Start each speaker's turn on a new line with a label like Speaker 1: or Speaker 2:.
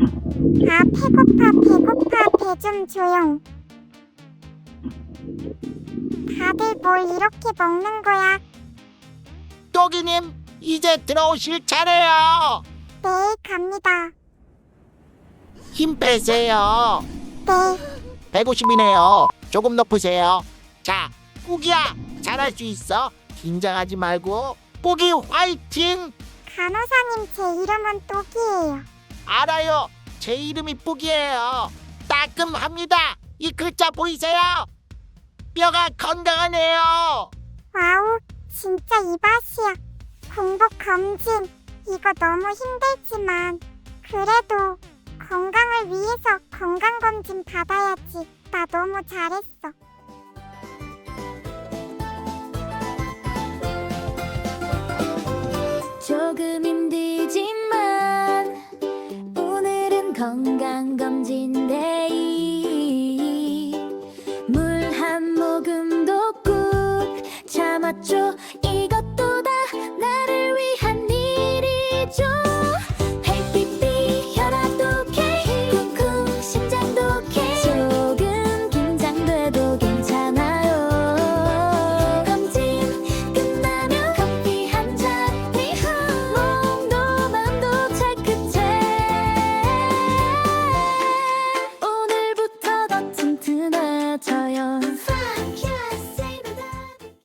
Speaker 1: 아 배고파 배고파 배 좀 조용 다들 뭘 이렇게 먹는 거야
Speaker 2: 또기님 이제 들어오실 차례요.
Speaker 1: 네 갑니다
Speaker 2: 힘 빼세요.
Speaker 1: 네
Speaker 2: 150이네요. 조금 높으세요. 자, 뿌기야, 잘할 수 있어. 긴장하지 말고. 뿌기 화이팅!
Speaker 1: 간호사님 제 이름은 똑이에요
Speaker 2: 알아요. 제 이름이 뿌기예요. 따끔합니다. 이 글자 보이세요? 뼈가 건강하네요.
Speaker 1: 와우 진짜 이 맛이야 공복 검진 이거 너무 힘들지만 그래도 건강을 위해서 건강검진 받아야지 나 너무 잘했어
Speaker 3: 건강검진 데이. 물 한 모금도 꾹 참았죠. 이